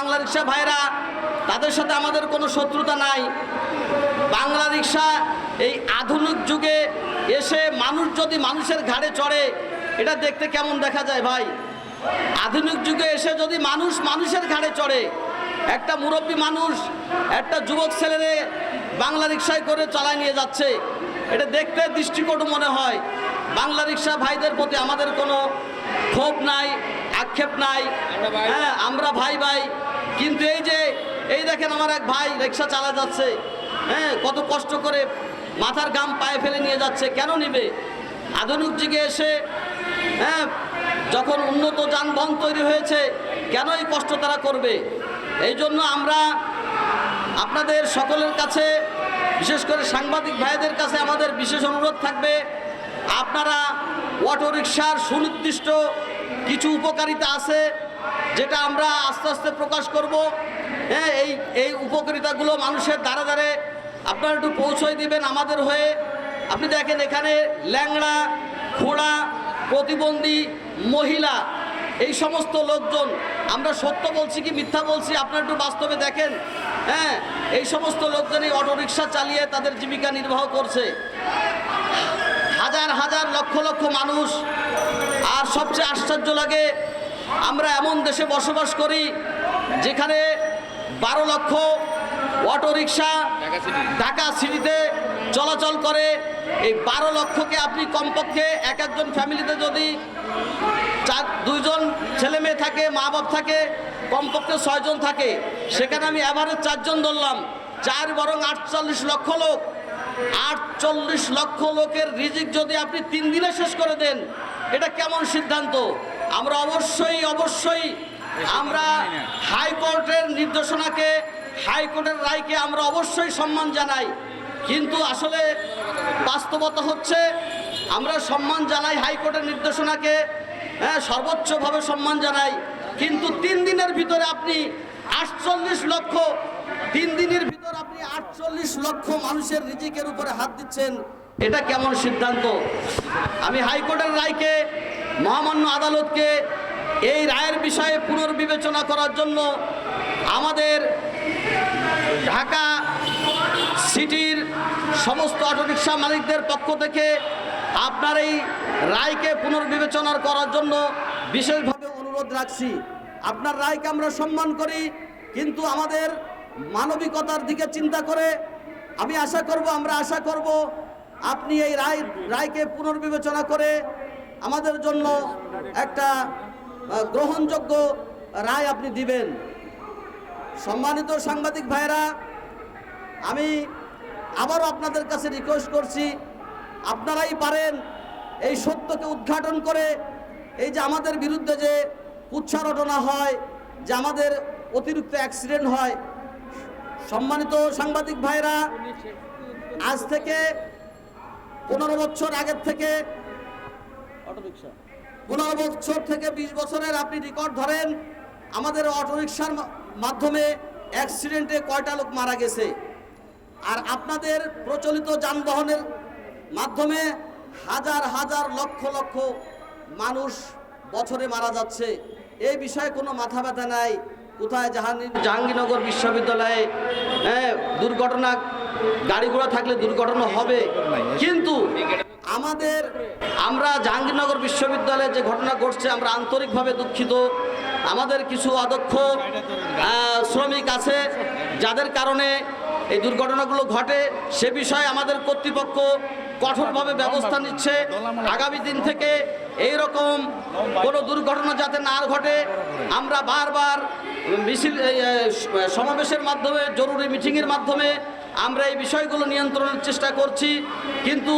বাংলা রিক্সা ভাইরা তাদের সাথে আমাদের কোনো শত্রুতা নাই। বাংলা রিক্সা এই আধুনিক যুগে এসে মানুষ যদি মানুষের ঘাড়ে চড়ে এটা দেখতে কেমন দেখা যায় ভাই? আধুনিক যুগে এসে যদি মানুষ মানুষের ঘাড়ে চড়ে একটা মুরব্বী মানুষ একটা যুবক ছেলেরে বাংলা রিক্সায় করে চালায় নিয়ে যাচ্ছে এটা দেখতে দৃষ্টিকটু মনে হয়। বাংলা রিক্সা ভাইদের প্রতি আমাদের কোনো ক্ষোভ নাই আক্ষেপ নাই। হ্যাঁ আমরা ভাই ভাই। কিন্তু এই যে, এই দেখেন আমার এক ভাই রিক্সা চালা যাচ্ছে হ্যাঁ কত কষ্ট করে মাথার গাম পায়ে ফেলে নিয়ে যাচ্ছে, কেন নিবে? আধুনিক যুগে এসে হ্যাঁ যখন উন্নত যানবাহন তৈরি হয়েছে, কেন এই কষ্ট তারা করবে? এই জন্য আমরা আপনাদের সকলের কাছে, বিশেষ করে সাংবাদিক ভাইদের কাছে আমাদের বিশেষ অনুরোধ থাকবে, আপনারা অটোরিকশার সুনির্দিষ্ট কিছু উপকারিতা আছে যেটা আমরা আস্তে আস্তে প্রকাশ করব। হ্যাঁ এই এই উপকারিতাগুলো মানুষের দ্বারা দ্বারে আপনারা একটু পৌঁছয় দিবেন আমাদের হয়ে। আপনি দেখেন এখানে ল্যাংড়া, খোড়া, প্রতিবন্ধী, মহিলা, এই সমস্ত লোকজন, আমরা সত্য বলছি কি মিথ্যা বলছি আপনারা একটু বাস্তবে দেখেন। হ্যাঁ এই সমস্ত লোকজন এই অটোরিকশা চালিয়ে তাদের জীবিকা নির্বাহ করছে। হাজার হাজার, লক্ষ লক্ষ মানুষ। আর সবচেয়ে আশ্চর্য লাগে আমরা এমন দেশে বসবাস করি যেখানে বারো লক্ষ অটোরিকশা ঢাকা সিটিতে চলাচল করে। এই বারো লক্ষকে আপনি কমপক্ষে এক একজন ফ্যামিলিতে যদি চার দুইজন ছেলে মেয়ে থাকে মা বাপ থাকে কমপক্ষে ছয়জন থাকে সেখানে আমি অ্যাভারেজ চারজন ধরলাম। চার বরং আটচল্লিশ লক্ষ লোক। আটচল্লিশ লক্ষ লোকের রিজিক যদি আপনি তিন দিনে শেষ করে দেন এটা কেমন সিদ্ধান্ত? আমরা অবশ্যই অবশ্যই আমরা হাইকোর্টের নির্দেশনাকে হাইকোর্টের রায়কে আমরা অবশ্যই সম্মান জানাই। কিন্তু আসলে বাস্তবতা হচ্ছে, আমরা সম্মান জানাই হাইকোর্টের নির্দেশনাকে হ্যাঁ সর্বোচ্চভাবে সম্মান জানাই। কিন্তু তিন দিনের ভিতরে আপনি আটচল্লিশ লক্ষ, তিন দিনের ভিতর আপনি আটচল্লিশ লক্ষ মানুষের রিজিকের উপরে হাত দিচ্ছেন, এটা কেমন সিদ্ধান্ত? আমি হাইকোর্টের রায়কে মহামান্য আদালতকে এই রায়ের বিষয়ে পুনর্বিবেচনা করার জন্য আমাদের ঢাকা সিটির সমস্ত অটোরিকশা মালিকদের পক্ষ থেকে আপনার এই রায়কে পুনর্বিবেচনা করার জন্য বিশেষভাবে অনুরোধ রাখছি। আপনার রায়কে আমরা সম্মান করি, কিন্তু আমাদের মানবিকতার দিকে চিন্তা করে আমি আশা করব, আমরা আশা করব আপনি এই রায়, রায়কে পুনর্বিবেচনা করে আমাদের জন্য একটা গ্রহণযোগ্য রায় আপনি দিবেন। সম্মানিত সাংবাদিক ভাইরা, আমি আবারও আপনাদের কাছে রিকোয়েস্ট করছি, আপনারাই পারেন এই সত্যকে উদ্ঘাটন করে এই যে আমাদের বিরুদ্ধে যে উচ্চারটনা হয়, যে আমাদের অতিরিক্ত অ্যাক্সিডেন্ট হয়। সম্মানিত সাংবাদিক ভাইরা, আজ থেকে পনেরো বছর আগের থেকে পনেরো বছর থেকে বিশ বছরের আপনি রেকর্ড ধরেন, আমাদের অটোরিকশার মাধ্যমে অ্যাক্সিডেন্টে কয়টা লোক মারা গেছে? আর আপনাদের প্রচলিত যানবাহনের মাধ্যমে হাজার হাজার লক্ষ লক্ষ মানুষ বছরে মারা যাচ্ছে। এই বিষয়ে কোনো মাথা ব্যথা নাই। কোথায় জাহাঙ্গীর জাহাঙ্গীরনগর বিশ্ববিদ্যালয়ে হ্যাঁ দুর্ঘটনা, গাড়ি ঘোড়া থাকলে দুর্ঘটনা হবে। কিন্তু আমাদের, আমরা জাহাঙ্গীরনগর বিশ্ববিদ্যালয়ে যে ঘটনা ঘটছে, আমরা আন্তরিকভাবে দুঃখিত। আমাদের কিছু অদক্ষ শ্রমিক আছে, যাদের কারণে এই দুর্ঘটনাগুলো ঘটে। সে বিষয়ে আমাদের কর্তৃপক্ষ কঠোরভাবে ব্যবস্থা নিচ্ছে। আগামী দিন থেকে এই রকম কোনো দুর্ঘটনা যাতে না ঘটে, আমরা বারবার মিছিল সমাবেশের মাধ্যমে, জরুরি মিটিংয়ের মাধ্যমে আমরা এই বিষয়গুলো নিয়ন্ত্রণের চেষ্টা করছি, কিন্তু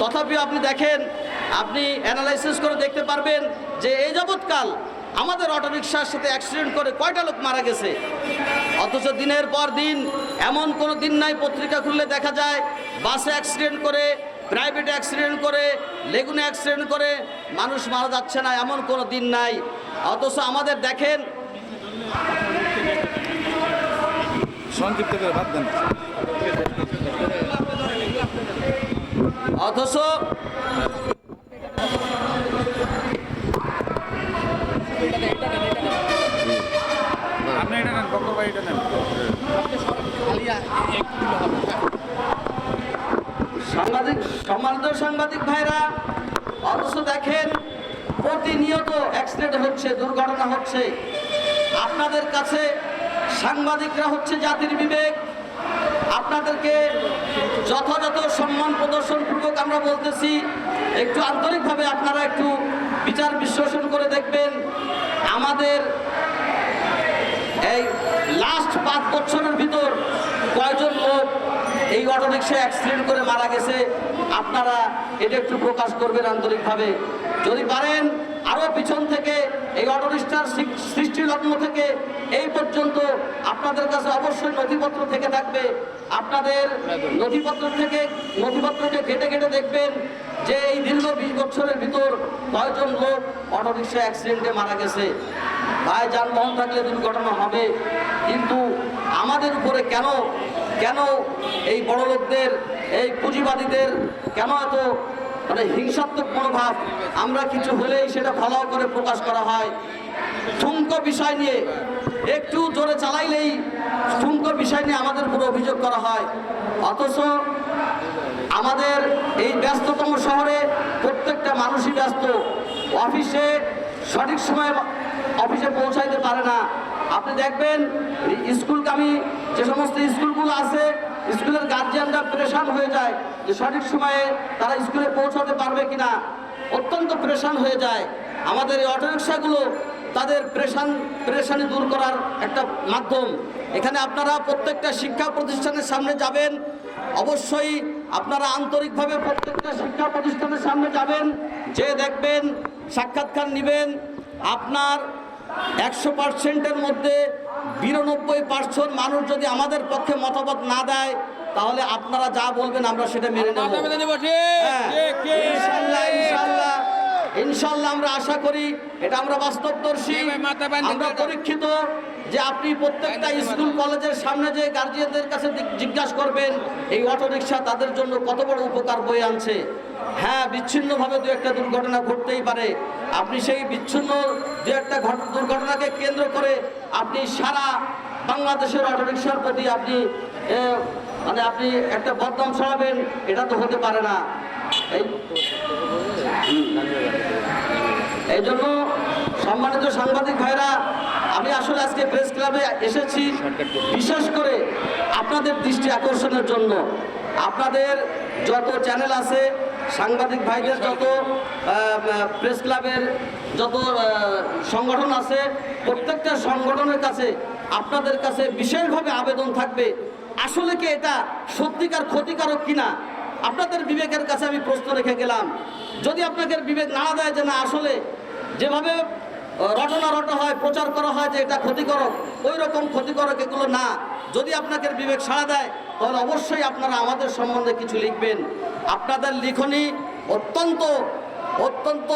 তথাপিও আপনি দেখেন, আপনি অ্যানালাইসিস করে দেখতে পারবেন যে এই যাবৎকাল আমাদের অটোরিকশার সাথে অ্যাক্সিডেন্ট করে কয়টা লোক মারা গেছে। অথচ দিনের পর দিন এমন কোনো দিন নাই পত্রিকা খুললে দেখা যায়, বাসে অ্যাক্সিডেন্ট করে প্রাইভেট অ্যাক্সিডেন্ট করে, লেগুনে অ্যাক্সিডেন্ট করে, মানুষ মারা যাচ্ছে না, এমন কোনো দিন নাই। অথচ আমাদের দেখেন সংক্ষিপ্ত করে দেন। অথচ সাংবাদিক সম্মানিত সাংবাদিক ভাইরা অথচ দেখেন প্রতিনিয়ত অ্যাক্সিডেন্ট হচ্ছে দুর্ঘটনা হচ্ছে। আপনাদের কাছে সাংবাদিকরা হচ্ছে জাতির বিবেক। আপনাদেরকে যথাযথ সম্মান প্রদর্শনপূর্বক আমরা বলতেছি, একটু আন্তরিকভাবে আপনারা একটু বিচার বিশ্লেষণ করে দেখবেন, আমাদের এই লাস্ট পাঁচ বছরের ভিতর কয়জন লোক এই অটোরিক্সা অ্যাক্সিডেন্ট করে মারা গেছে, আপনারা এটা একটু প্রকাশ করবেন আন্তরিকভাবে। যদি পারেন আরও পিছন থেকে এই অটোরিক্সার সৃষ্টি লগ্ন থেকে এই পর্যন্ত আপনাদের কাছে অবশ্যই নথিপত্র থেকে থাকবে। আপনাদের নথিপত্র থেকে, নথিপত্রকে ঘেটে ঘেটে দেখবেন যে এই দীর্ঘ বিশ বছরের ভিতর কয়জন লোক অটোরিক্সা অ্যাক্সিডেন্টে মারা গেছে। ভাই, যানবাহন থাকলে দুর্ঘটনা হবে, কিন্তু আমাদের উপরে কেন কেন এই বড় লোকদের এই পুঁজিবাদীদের, কেন এত মানে হিংসাত্মক মনোভাব? আমরা কিছু হলেই সেটা ভালো করে প্রকাশ করা হয়। ঠুমকো বিষয় নিয়ে একটু জোরে চালাইলেই ঠুমকো বিষয় নিয়ে আমাদের উপরে অভিযোগ করা হয়। অথচ আমাদের এই ব্যস্ততম শহরে প্রত্যেকটা মানুষই ব্যস্ত। অফিসে সঠিক সময়ে অফিসে পৌঁছাইতে পারে না। আপনি দেখবেন এই স্কুলগামী যে সমস্ত স্কুলগুলো আছে, স্কুলের গার্জিয়ানরা প্রেশান হয়ে যায় যে সঠিক সময়ে তারা স্কুলে পৌঁছাতে পারবে কিনা। অত্যন্ত প্রেশান হয়ে যায়। আমাদের এই অটোরিক্সাগুলো তাদের প্রেশান প্রেশানি দূর করার একটা মাধ্যম। এখানে আপনারা প্রত্যেকটা শিক্ষা প্রতিষ্ঠানের সামনে যাবেন। অবশ্যই আপনারা আন্তরিকভাবে প্রত্যেকটা শিক্ষা প্রতিষ্ঠানের সামনে যাবেন যে দেখবেন সাক্ষাৎকার নেবেন। আপনার একশো পার্সেন্টের মধ্যে বিরানব্বই পার্সেন্ট মানুষ যদি আমাদের পক্ষে মতামত না দেয় তাহলে আপনারা যা বলবেন আমরা সেটা মেনে নেব। হ্যাঁ, ইনশাল্লাহ ইনশাল্লাহ। ইনশাল্লাহ আমরা আশা করি এটা আমরা বাস্তবদর্শী আমরা পরীক্ষিত যে আপনি প্রত্যেকটা স্কুল কলেজের সামনে যে গার্জিয়ানদের কাছে জিজ্ঞাসা করবেন এই অটোরিকশা তাদের জন্য কত বড় উপকার বয়ে আনছে। হ্যাঁ বিচ্ছিন্নভাবে দু একটা দুর্ঘটনা ঘটতেই পারে। আপনি সেই বিচ্ছিন্ন দু একটা ঘট- দুর্ঘটনাকে কেন্দ্র করে আপনি সারা বাংলাদেশের অটোরিকশার প্রতি আপনি মানে আপনি একটা বদনাম ছড়াবেন এটা তো হতে পারে না। এই এই জন্য সম্মানিত সাংবাদিক ভাইরা, আমি আসলে আজকে প্রেস ক্লাবে এসেছি বিশেষ করে আপনাদের দৃষ্টি আকর্ষণের জন্য। আপনাদের যত চ্যানেল আছে, সাংবাদিক ভাইদের যত প্রেস ক্লাবের যত সংগঠন আছে, প্রত্যেকটা সংগঠনের কাছে আপনাদের কাছে বিশেষভাবে আবেদন থাকবে। আসলে কি এটা সত্যিকার ক্ষতিকারক কিনা? আপনাদের বিবেকের কাছে আমি প্রশ্ন রেখে গেলাম। যদি আপনাদের বিবেক না দেয় যে না, আসলে যেভাবে রটনা রটা হয়, প্রচার করা হয় যে এটা ক্ষতিকারক ওই রকম ক্ষতিকারক এগুলো না। যদি আপনাকে বিবেক সাড়া দেয়, তাহলে অবশ্যই আপনারা আমাদের সম্বন্ধে কিছু লিখবেন। আপনাদের লিখনি অত্যন্ত অত্যন্ত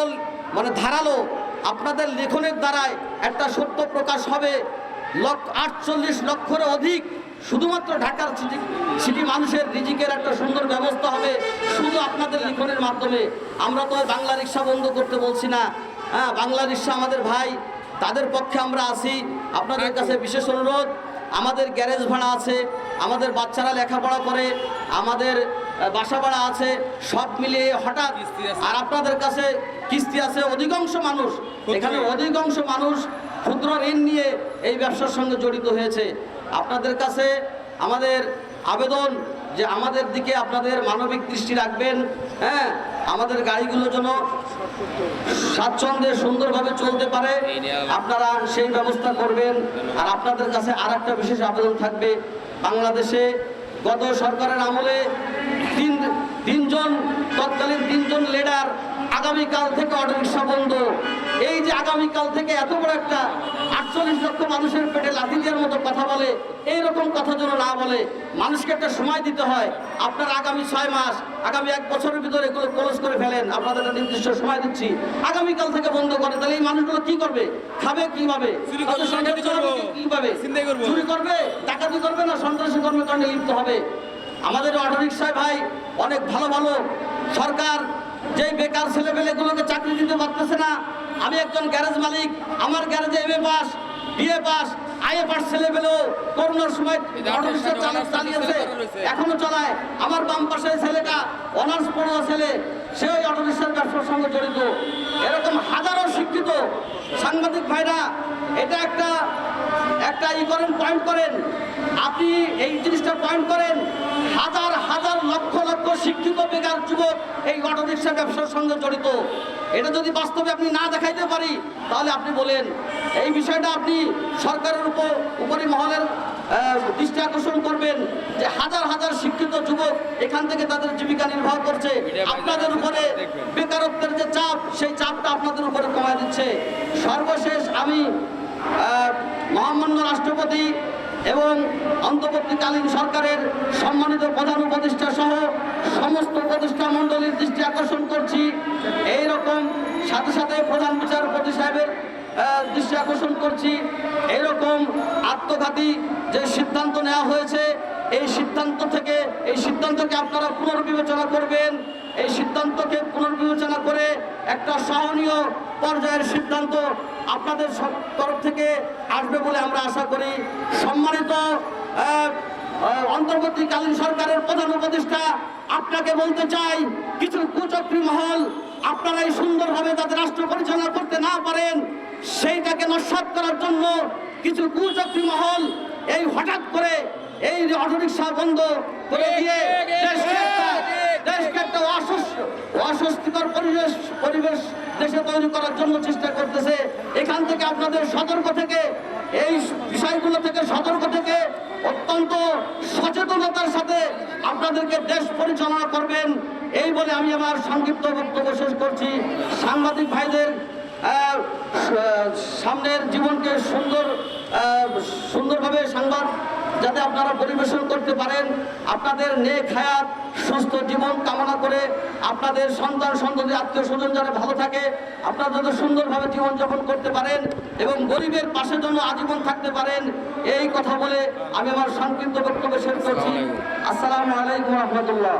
মানে ধারালো। আপনাদের লিখনের দ্বারায় একটা সত্য প্রকাশ হবে। লক্ষ, আটচল্লিশ লক্ষের অধিক শুধুমাত্র ঢাকার সিটি সিটি মানুষের রিজিকের একটা সুন্দর ব্যবস্থা হবে শুধু আপনাদের লিখনের মাধ্যমে। আমরা তো বাংলা রিক্সা বন্ধ করতে বলছি না। হ্যাঁ বাংলা রিক্সা আমাদের ভাই তাদের পক্ষে আমরা আসি আপনাদের কাছে বিশেষ অনুরোধ আমাদের গ্যারেজ ভাড়া আছে আমাদের বাচ্চারা লেখাপড়া করে আমাদের বাসা ভাড়া আছে সব মিলিয়ে হঠাৎ আর আপনাদের কাছে কিস্তি আছে অধিকাংশ মানুষ। এখানে অধিকাংশ মানুষ ক্ষুদ্র ঋণ নিয়ে এই ব্যবসার সঙ্গে জড়িত হয়েছে। আপনাদের কাছে আমাদের আবেদন যে আমাদের দিকে আপনাদের মানবিক দৃষ্টি রাখবেন হ্যাঁ? আমাদের গাড়িগুলো যেন স্বাচ্ছন্দ্যে সুন্দরভাবে চলতে পারে, আপনারা সেই ব্যবস্থা করবেন। আর আপনাদের কাছে আর একটা বিশেষ আবেদন থাকবে, বাংলাদেশে গত সরকারের আমলে তিন, তিনজন, তৎকালীন তিনজন লিডার আগামীকাল থেকে অটোরিক্সা বন্ধ। এই যে আগামীকাল থেকে এত বড় একটা আটচল্লিশ লক্ষ মানুষের পেটে লাথি দেওয়ার মতো কথা বলে এই রকম কথা যেন না বলে মানুষকে একটা সময় দিতে হয়। আপনার আগামী ছয় মাস আগামী এক বছরের ভিতরে এগুলো ক্লোজ করে ফেলেন। আপনাদের একটা নির্দিষ্ট সময় দিচ্ছি। আগামীকাল থেকে বন্ধ করে তাহলে এই মানুষগুলো কি করবে? খাবে কীভাবে? কীভাবে? চুরি করবে ডাকাতি করবে না সন্ত্রাসী কর্মকাণ্ডে লিপ্ত হবে? আমাদের অটোরিক্সায় ভাই অনেক ভালো ভালো সরকার যেই বেকার ছেলেপেলেগুলোকে চাকরি দিতে পারতেছে না আমি একজন গ্যারেজ মালিক আমার গ্যারেজে M A pass BA pass IA pass ছেলে পেলেও করোনার সময় চালিয়েছে এখনও চলায়। আমার বাম পাশে ছেলেটা অনার্স পড়া ছেলে সে ওই অটোরিক্সার ব্যবসার সঙ্গে জড়িত। এরকম হাজারো শিক্ষিত সাংবাদিক ভাইরা, এটা একটা একটা ই করেন পয়েন্ট করেন। আপনি এই জিনিসটা পয়েন্ট করেন, হাজার হাজার লক্ষ লক্ষ শিক্ষিত বেকার যুবক এই অটো রিক্সা ব্যবসার সঙ্গে জড়িত। এটা যদি বাস্তবে আপনি না দেখাইতে পারি, তাহলে আপনি বলেন, এই বিষয়টা আপনি সরকারের উপর উপরি মহলের দৃষ্টি আকর্ষণ করবেন যে হাজার হাজার শিক্ষিত যুবক এখান থেকে তাদের জীবিকা নির্বাহ করছে। আপনাদের উপরে বেকারত্বের যে চাপ সেই চাপটা আপনাদের উপরে কমায় দিচ্ছে। সর্বশেষ আমি মহামান্য রাষ্ট্রপতি এবং অন্তর্বর্তীকালীন সরকারের সম্মানিত প্রধান উপদেষ্টা সহ সমস্ত উপদেষ্টা মণ্ডলীর দৃষ্টি আকর্ষণ করছি। এই রকম সাথে সাথে প্রধান বিচারপতি সাহেবের দৃষ্টি আকর্ষণ করছি। এরকম আত্মঘাতী যে সিদ্ধান্ত নেওয়া হয়েছে, এই সিদ্ধান্ত থেকে, এই সিদ্ধান্তকে আপনারা পুনর্বিবেচনা করবেন। এই সিদ্ধান্তকে পুনর্বিবেচনা করে একটা সহনীয় পর্যায়ের সিদ্ধান্ত আপনাদের তরফ থেকে আসবে বলে আমরা আশা করি। সম্মানিত অন্তর্বর্তীকালীন সরকারের প্রধান উপদেষ্টা, আপনাকে বলতে চাই, কিছু কুচক্রী মহল আপনারা এই সুন্দরভাবে তাদের রাষ্ট্র পরিচালনা করতে না পারেন সেইটাকে নস্বাত করার জন্য কিছু কুচক্রী মহল এই হঠাৎ করে এই যে অটোরিকশা বন্ধ করে দিয়ে দেশকে একটা- দেশকে একটা অস্বস্তি অস্বস্তিকর পরিবেশ পরিবেশ দেশে তৈরি করার জন্য চেষ্টা করতেছে এখান থেকে আপনাদের সতর্ক থেকে এই বিষয়গুলো থেকে সতর্ক থেকে অত্যন্ত সচেতনতার সাথে আপনাদেরকে দেশ পরিচালনা করবেন এই বলে আমি আমার সংক্ষিপ্ত বক্তব্য শেষ করছি সাংবাদিক ভাইদের সামনের জীবনকে সুন্দর সুন্দরভাবে সংবাদ যাতে আপনারা পরিবেশন করতে পারেন আপনাদের নেক হায়াত সুস্থ জীবন কামনা করে আপনাদের সন্তান সন্ততি আত্মীয় স্বজন যারা ভালো থাকে আপনারা যাতে সুন্দরভাবে জীবনযাপন করতে পারেন এবং গরিবের পাশে যেন আজীবন থাকতে পারেন এই কথা বলে আমি আমার সংক্ষিপ্ত বক্তব্য শেষ করছি। আসসালামু আলাইকুম রহমতুল্লাহ।